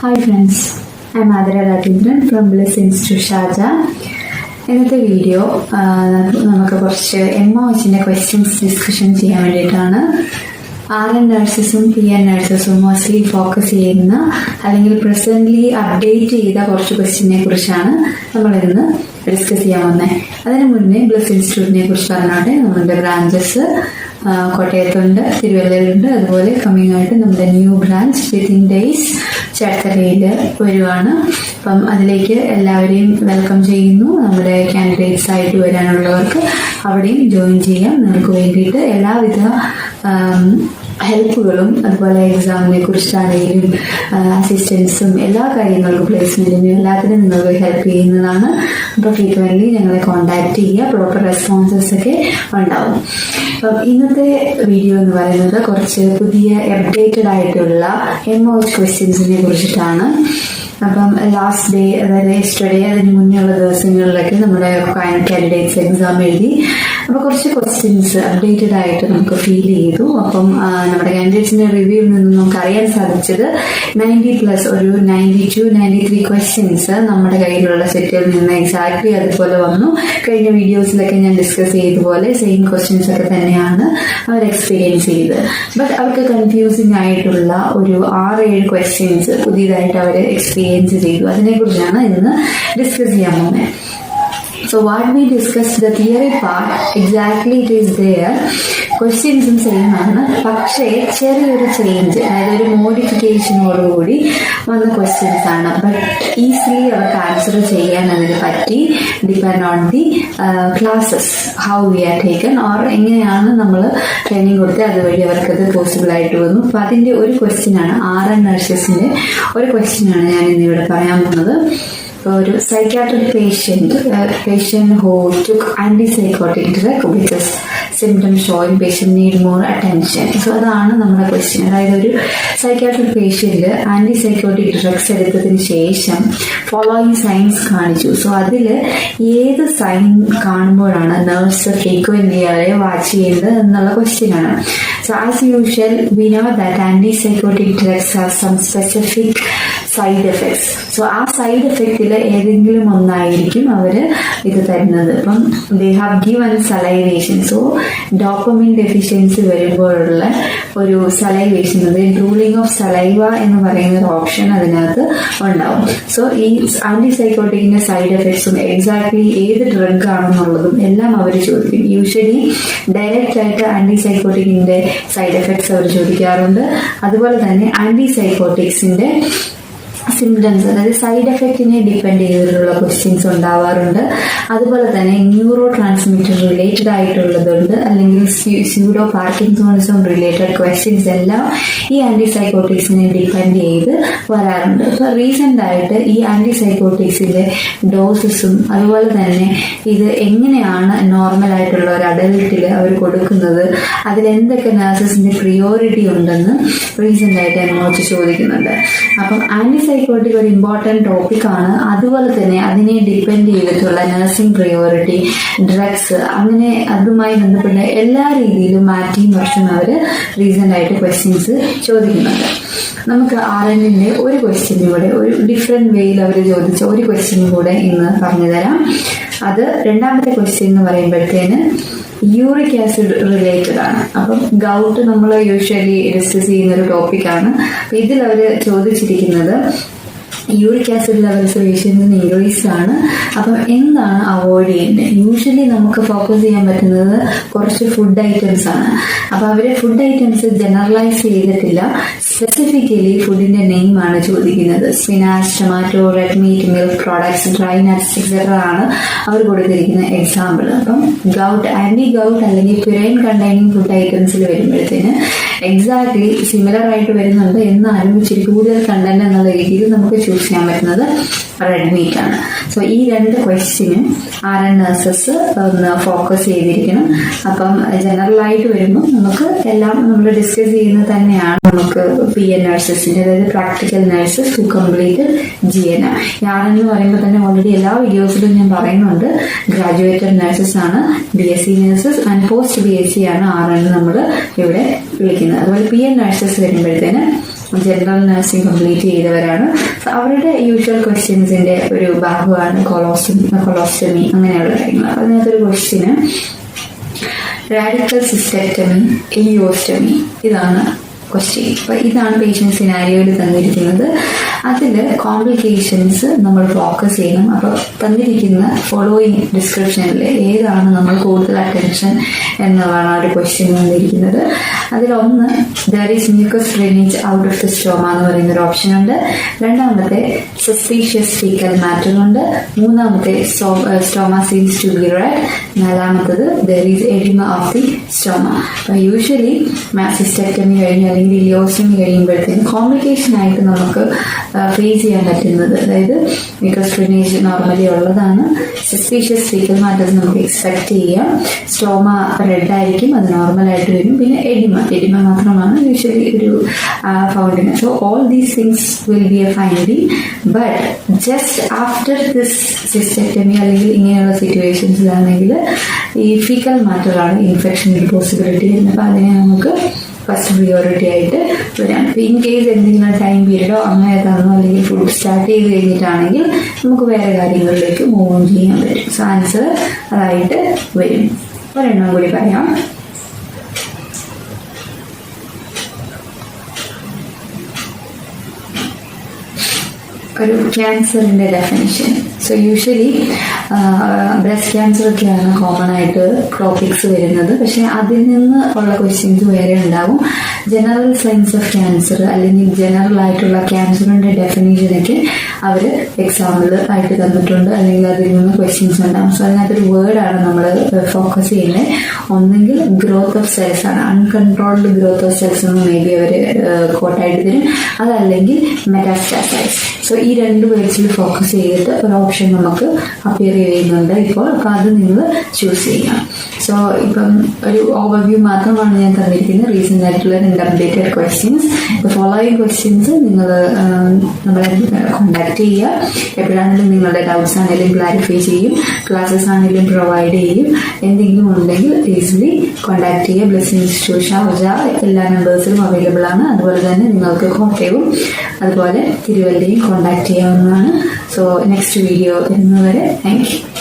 Hi friends I Aadhara Rajendran from Bless institute Shaja ഇന്നത്തെ video നമുക്ക് കുറച്ച് എം ഒ എച്ചിന്റെ ക്വസ്റ്റ്യൻസ് ഡിസ്കഷൻ ചെയ്യാൻ വേണ്ടിയിട്ടാണ്. ആർ എൻ നഴ്സസും പി എൻ നഴ്സസും മോസ്റ്റ്ലി ഫോക്കസ് ചെയ്യുന്ന അല്ലെങ്കിൽ പ്രസന്റ്ലി അപ്ഡേറ്റ് ചെയ്ത കുറച്ച് ക്വസ്റ്റ്യനെ കുറിച്ചാണ് നമ്മൾ ഇന്ന് ഡിസ്കസ് ചെയ്യാൻ വന്നേ അതിന് മുന്നേ ബ്ലസ് ഇൻസ്റ്റിറ്റ്യൂട്ടിനെ കുറിച്ച് പറഞ്ഞോട്ടെ നമ്മുടെ ബ്രാഞ്ചസ് കോട്ടയത്തുണ്ട് തിരുവല്ലയിലുണ്ട് അതുപോലെ കമ്മിങ് ആയിട്ട് നമ്മുടെ ന്യൂ ബ്രാഞ്ച് വിത്തിൻ ഡേയ്സ് ചേർത്തലയിൽ വരുവാണ്. അപ്പം അതിലേക്ക് എല്ലാവരെയും വെൽക്കം ചെയ്യുന്നു. നമ്മുടെ കാൻഡിഡേറ്റ്സ് ആയിട്ട് വരാനുള്ളവർക്ക് അവിടെയും ജോയിൻ ചെയ്യാം. നിങ്ങൾക്ക് വേണ്ടിയിട്ട് എല്ലാവിധ ഹെൽപ്പുകളും അതുപോലെ എക്സാമിനെ കുറിച്ചാണെങ്കിലും അസിസ്റ്റൻസും എല്ലാ കാര്യങ്ങൾക്കും പ്ലേസ്മെന്റിനും എല്ലാത്തിനും നിങ്ങൾക്ക് ഹെൽപ്പ് ചെയ്യുന്നതാണ്. അപ്പോൾ ഫ്രീക്വന്റ്ലി ഞങ്ങളെ കോൺടാക്ട് ചെയ്യുക പ്രോപ്പർ റെസ്പോൺസസ് ഒക്കെ ഉണ്ടാവും. അപ്പം ഇന്നത്തെ വീഡിയോ എന്ന് പറയുന്നത് കുറച്ച് പുതിയ അപ്ഡേറ്റഡ് ആയിട്ടുള്ള എം ഒ ക്വസ്റ്റ്യൻസിനെ കുറിച്ചിട്ടാണ്. അപ്പം ലാസ്റ്റ് ഡേ അതായത് എസ്റ്റർഡേ അതിന് മുന്നേ ഉള്ള ദിവസങ്ങളിലൊക്കെ നമ്മുടെ കാൻഡിഡേറ്റ്സ് എക്സാം എഴുതി. അപ്പോൾ കുറച്ച് ക്വസ്റ്റ്യൻസ് അപ്ഡേറ്റഡ് ആയിട്ട് നമുക്ക് ഫീൽ ചെയ്തു. അപ്പം നമ്മുടെ കാൻഡിഡേറ്റ്സിന്റെ റിവ്യൂവിൽ നിന്നും നമുക്ക് അറിയാൻ സാധിച്ചത് നയന്റി പ്ലസ് ഒരു ninety two ninety three questions നമ്മുടെ കയ്യിലുള്ള സെറ്റിൽ നിന്ന് എക്സാക്ട്ലി അതുപോലെ വന്നു. കഴിഞ്ഞ വീഡിയോസിലൊക്കെ ഞാൻ ഡിസ്കസ് ചെയ്തതുപോലെ സെയിം ക്വസ്റ്റ്യൻസ് ഒക്കെ തന്നെയാണ് അവർ എക്സ്പീരിയൻസ് ചെയ്ത് ബട്ട് അവർക്ക് കൺഫ്യൂസിംഗ് ആയിട്ടുള്ള ഒരു ആറ് ഏഴ് ക്വസ്റ്റ്യൻസ് പുതിയതായിട്ട് അവർ എക്സ്പീരിയൻസ് ചെയ്തു. അതിനെക്കുറിച്ചാണ് ഇന്ന് ഡിസ്കസ് ചെയ്യാൻ പോകുന്നത്. So what we discussed the theory part, exactly it is there. ക്വസ്റ്റ്യൻസും സെയിം ആണ്. പക്ഷേ ചെറിയൊരു ചേഞ്ച് അതായത് ഒരു മോഡിഫിക്കേഷനോടുകൂടി വന്ന ക്വസ്റ്റ്യൻസ് ആണ്. ബട്ട് ഈസിലി അവർക്ക് ആൻസർ ചെയ്യാൻ അതിന് പറ്റി depend on the classes how we are taken or എങ്ങനെയാണ് നമ്മൾ ട്രെയിനിങ് കൊടുത്ത് അതുവഴി അവർക്കത് പോസിബിൾ ആയിട്ട് വന്നു. അപ്പൊ അതിന്റെ ഒരു ക്വസ്റ്റ്യൻ ആണ് ആർ എൻ നഴ്സസിന്റെ ഒരു ക്വസ്റ്റ്യൻ ആണ് ഞാൻ ഇന്നിവിടെ പറയാൻ പോകുന്നത്. ഒരു psychiatric patient patient who took anti psychotic drug with symptom showing patient need more attention so അതാണ് നമ്മുടെ ക്വസ്റ്റ്യൻ അതായത് ഒരു psychiatric patient anti psychotic drugs എടുത്തതിന് ശേഷം ഫോളോയിങ് സൈൻസ് കാണിച്ചു. സോ അതിൽ ഏത് സൈൻ കാണുമ്പോഴാണ് നേഴ്സ് ഫ്രീക്വന്റ് അവരെ വാച്ച് ചെയ്യുന്നത് എന്നുള്ള ക്വസ്റ്റ്യൻ ആണ്. So as usual we know that anti psychotic drugs are some specific side effects so ആ സൈഡ് എഫക്റ്റിൽ ഏതെങ്കിലും ഒന്നായിരിക്കും അവർ ഇത് തരുന്നത്. ഇപ്പം they have given salivation so dopamine deficiency വരുമ്പോഴുള്ള ഒരു സലൈവേഷൻ അത് ഡ്രൂളിംഗ് ഓഫ് സലൈവ എന്ന് പറയുന്ന ഒരു ഓപ്ഷൻ അതിനകത്ത് ഉണ്ടാവും. സോ ഈ ആന്റി സൈക്കോട്ടിക്കിന്റെ സൈഡ് എഫക്ട്സും എക്സാക്ട്ലി ഏത് ഡ്രഗ് ആണെന്നുള്ളതും എല്ലാം അവർ ചോദിക്കും. യൂഷ്വലി ഡയറക്റ്റ് ആയിട്ട് ആന്റി സൈക്കോട്ടിക്കിന്റെ സൈഡ് എഫക്ട്സ് അവർ ചോദിക്കാറുണ്ട്. അതുപോലെ തന്നെ ആന്റി സൈക്കോട്ടിക്സിന്റെ സിംറ്റംസ് അതായത് സൈഡ് എഫക്റ്റിനെ ഡിപ്പെൻഡ് ചെയ്തിട്ടുള്ള ക്വസ്റ്റ്യൻസ് ഉണ്ടാവാറുണ്ട്. അതുപോലെ തന്നെ ന്യൂറോ ട്രാൻസ്മിറ്റർ റിലേറ്റഡ് ആയിട്ടുള്ളതുണ്ട്. അല്ലെങ്കിൽ സ്യൂഡോ പാർക്കിൻസോണിസം റിലേറ്റഡ് ക്വസ്റ്റ്യൻസ് എല്ലാം ഈ ആന്റി സൈക്കോട്ടിക്സിനെ ഡിപ്പെൻഡ് ചെയ്ത് വരാറുണ്ട്. സോ റീസെന്റ് ആയിട്ട് ഈ ആന്റി സൈക്കോട്ടിക്സിന്റെ ഡോസസും അതുപോലെ തന്നെ ഇത് എങ്ങനെയാണ് നോർമൽ ആയിട്ടുള്ള ഒരു അഡൽട്ടിൽ അവർ കൊടുക്കുന്നത് അതിൽ എന്തൊക്കെ നഴ്സസിന്റെ പ്രിയോറിറ്റി ഉണ്ടെന്ന് റീസെന്റ് ആയിട്ട് എന്നോട് ചോദിക്കുന്നുണ്ട്. അപ്പം ആന്റി സൈക്കോട്ടിക് ഒരു ഇമ്പോർട്ടന്റ് ടോപ്പിക് ആണ്. അതുപോലെ തന്നെ അതിനെ ഡിപ്പെൻഡ് ചെയ്തിട്ടുള്ള നഴ്സിംഗ് പ്രയോറിറ്റി ഡ്രഗ്സ് അങ്ങനെ അതുമായി ബന്ധപ്പെട്ട എല്ലാ രീതിയിലും മാറ്റിയും വർഷം അവർ റീസെന്റ് ആയിട്ട് ക്വസ്റ്റ്യൻസ് ചോദിക്കുന്നുണ്ട്. നമുക്ക് ആർ എന്നിന്റെ ഒരു ക്വസ്റ്റ്യൻ കൂടെ ഒരു ഡിഫറെന്റ് വേയിൽ അവർ ചോദിച്ച ഒരു ക്വസ്റ്റ്യൻ കൂടെ ഇന്ന് പറഞ്ഞു തരാം അത് രണ്ടാമത്തെ ക്വസ്റ്റ്യൻ എന്ന് പറയുമ്പോഴത്തേന് യൂറിക് ആസിഡ് റിലേറ്റഡ് ആണ്. അപ്പം ഗൗട്ട് നമ്മൾ യൂഷ്വലി ഡിസ്കസ് ചെയ്യുന്ന ഒരു ടോപ്പിക്കാണ് ഇതിൽ അവർ ചോദിച്ചിരിക്കുന്നത് യൂറിക് ആസിഡ് ലെവൽസ് പേഷ്യൻസിന് ഇൻക്രീസ് ആണ്. അപ്പം എന്താണ് അവോയ്ഡ് ചെയ്യേണ്ടത്? യൂഷ്വലി നമുക്ക് ഫോക്കസ് ചെയ്യാൻ പറ്റുന്നത് കുറച്ച് ഫുഡ് ഐറ്റംസ് ആണ്. അപ്പൊ അവർ ഫുഡ് ഐറ്റംസ് ജനറലൈസ് ചെയ്തിട്ടില്ല. സ്പെസിഫിക്കലി ഫുഡിന്റെ നെയിം ആണ് ചോദിക്കുന്നത്. Spinach tomato red meat milk products dry nuts etcetera ആണ് അവർ കൊടുത്തിരിക്കുന്ന എക്സാമ്പിൾ അപ്പം ഗൗട്ട് ആന്റി ഗൗട്ട് അല്ലെങ്കിൽ പ്യുരൈൻ കണ്ടെയ്നിങ് ഫുഡ് ഐറ്റംസിൽ വരുമ്പോഴത്തേന് എക്സാക്ട്ലി സിമിലർ ആയിട്ട് വരുന്നുണ്ട് എന്നാലും ഇച്ചിരി കൂടുതൽ കണ്ടന്റ് എന്നുള്ള രീതിയിൽ നമുക്ക് ചൂസ് ചെയ്യാൻ പറ്റുന്നത് റെഡ് മീറ്റ് ആണ് സോ ഈ രണ്ട് ക്വസ്റ്റ്യനും ആർ എൻ നഴ്സസ് ഒന്ന് ഫോക്കസ് ചെയ്തിരിക്കണം. അപ്പം ജനറൽ ആയിട്ട് വരുമ്പോൾ നമുക്ക് എല്ലാം നമ്മൾ ഡിസ്കസ് ചെയ്യുന്നത് തന്നെയാണ്. നമുക്ക് പി എൻ നഴ്സസിന്റെ അതായത് practical nurses to complete G N R എന്ന് പറയുമ്പോൾ തന്നെ ഓൾറെഡി എല്ലാ വീഡിയോസിലും ഞാൻ പറയുന്നുണ്ട്. ഗ്രാജുവേറ്റഡ് നഴ്സസ് ആണ് B S C nurses and post B S C ആണ് ആർ എന്ന് നമ്മൾ ഇവിടെ വിളിക്കുന്നത്. അതുപോലെ പി എൻ നഴ്സസ് വരുമ്പോഴത്തേന് ജനറൽ നഴ്സിംഗ് കംപ്ലീറ്റ് ചെയ്തവരാണ്. അവരുടെ യൂഷ്വൽ ക്വസ്റ്റ്യൻസിന്റെ ഒരു ഭാഗമാണ് കൊളോസ്റ്റമി കൊളോസ്റ്റമി അങ്ങനെയുള്ള കാര്യങ്ങൾ. അതിനകത്തൊരു ക്വസ്റ്റ്യന് റാഡിക്കൽ സിസ്റ്റക്ടമി ഇലിയോസ്റ്റമി ഇതാണ് ക്വസ്റ്റ്യൻ ഇപ്പൊ ഇതാണ് പേഷ്യൻസ് സിനാരിയോയിൽ തന്നിരിക്കുന്നത്. അതിൽ കോംപ്ലിക്കേഷൻസ് നമ്മൾ ഫോക്കസ് ചെയ്യണം. അപ്പൊ തന്നിരിക്കുന്ന ഫോളോയിങ് ഡിസ്ക്രിപ്ഷനിൽ ഏതാണ് നമ്മൾ കൂടുതൽ അറ്റൻഷൻ എന്നതാണ് ആ ഒരു ക്വസ്റ്റ്യൻ തന്നിരിക്കുന്നത്. അതിലൊന്ന് there is mucus drainage out of the stoma എന്ന് പറയുന്ന ഒരു ഓപ്ഷൻ ഉണ്ട്. രണ്ടാമത്തെ സസ്പീഷ്യസ് ഫീക്കൽ മാറ്റർ ഉണ്ട്. മൂന്നാമത്തെ stoma seems to be red നാലാമത്തത് there is oedema of the stoma അപ്പൊ യൂഷ്വലി മാസിസ്റ്റക്ടമി കഴിഞ്ഞ് അല്ലെങ്കിൽ ഇലിയോസ്റ്റമി കഴിയുമ്പോഴത്തേക്കും കോംപ്ലിക്കേഷൻ ആയിട്ട് നമുക്ക് ഫേസ് ചെയ്യാൻ പറ്റുന്നത്. അതായത് മിക്കസ് ഡ്രെയിനേജ് നോർമലി ഉള്ളതാണ്. സസ്പീഷ്യസ് ഫീക്കൽ മാറ്റേഴ്സ് നമുക്ക് എക്സ്പെക്ട് ചെയ്യാം. സ്റ്റോമ റെഡ് ആയിരിക്കും അത് നോർമൽ ആയിട്ട് വരും. പിന്നെ എഡിമ എഡിമ മാത്രമാണ് യൂഷ്വലി ഒരു ഫൗണ്ടിന് so all these things will be a finding but just after this cystectomy അല്ലെങ്കിൽ ഇങ്ങനെയുള്ള സിറ്റുവേഷൻസിലാണെങ്കിൽ ഈ ഫീക്കൽ മാറ്ററാണ് ഇൻഫെക്ഷൻ പോസിബിലിറ്റി അപ്പോൾ അതിനെ നമുക്ക് ഫസ്റ്റ് പ്രിയോറിറ്റി ആയിട്ട് വരാം. ഇൻ കേസ് എന്തെങ്കിലും ടൈം പീരീഡോ അങ്ങനെ തന്നോ അല്ലെങ്കിൽ ഫുഡ് സ്റ്റാർട്ട് ചെയ്ത് കഴിഞ്ഞിട്ടാണെങ്കിൽ നമുക്ക് വേറെ കാര്യങ്ങളിലേക്ക് മൂവ് ഓൺ ചെയ്യാൻ പറ്റും. സോ ആൻസർ അതായിട്ട് വരും. ഒരെണ്ണം കൂടി പറയാം. ഒരു ക്യാൻസറിന്റെ definition so usually breast cancer ഒക്കെയാണ് കോമൺ ആയിട്ട് ടോപ്പിക്സ് വരുന്നത്. പക്ഷെ അതിൽ നിന്ന് ഉള്ള ക്വസ്റ്റ്യൻസ് വേറെ ഉണ്ടാവും. ജനറൽ സയൻസ് ഓഫ് ക്യാൻസർ അല്ലെങ്കിൽ ജനറൽ ആയിട്ടുള്ള ക്യാൻസറിന്റെ ഡെഫിനേഷനൊക്കെ അവർ എക്സാമ്പിൾ ആയിട്ട് തന്നിട്ടുണ്ട്. അല്ലെങ്കിൽ അതിൽ നിന്ന് ക്വസ്റ്റ്യൻസ് ഉണ്ടാവും. സോ അതിനകത്തൊരു വേർഡാണ് നമ്മൾ ഫോക്കസ് ചെയ്യുന്നത് ഒന്നെങ്കിൽ ഗ്രോത്ത് ഓഫ് സെൽസ് ആണ്. അൺകൺട്രോൾഡ് ഗ്രോത്ത് ഓഫ് സെൽസ് എന്ന് മേ ബി അവർ കോട്ടായിട്ട് തരും. അതല്ലെങ്കിൽ മെറ്റാസ്റ്റാസൈസ് സോ ഈ രണ്ട് വേർഡ്സിൽ ഫോക്കസ് ചെയ്തിട്ട് ഒരു ഓപ്ഷൻ നമുക്ക് അപ്പിയർ ചെയ്യുന്നുണ്ട് ഇപ്പോൾ. അത് നിങ്ങൾ ചൂസ് ചെയ്യാം സോ ഇപ്പം ഒരു ഓവർവ്യൂ മാത്രമാണ് ഞാൻ തന്നിരിക്കുന്നത്. റീസെന്റ് ആയിട്ടുള്ള രണ്ട് അപ്ഡേറ്റഡ് ക്വസ്റ്റ്യൻസ് ഫോളോയിങ് ക്വസ്റ്റ്യൻസ് നിങ്ങൾ നമ്മളെ കോണ്ടാക്ട് ചെയ്യുക. എപ്പോഴാണെങ്കിലും നിങ്ങളുടെ ഡൗട്ട്സ് ആണെങ്കിലും ക്ലാരിഫൈ ചെയ്യും. ക്ലാസ്സസ് ആണെങ്കിലും പ്രൊവൈഡ് ചെയ്യും. എന്തെങ്കിലും ഉണ്ടെങ്കിൽ ഈസിലി കോണ്ടാക്ട് ചെയ്യുക. ബ്ലസ് ഇൻസ്റ്റിറ്റ്യൂഷൻ ഷാർജ എല്ലാ നമ്പേഴ്സിലും അവൈലബിൾ ആണ്. അതുപോലെ തന്നെ നിങ്ങൾക്ക് കോട്ടയവും അതുപോലെ തിരുവല്ലയും കോണ്ടാക്ട് ചെയ്യാവുന്നതാണ് സോ നെക്സ്റ്റ് വീഡിയോ വരുന്നവരെ താങ്ക് യു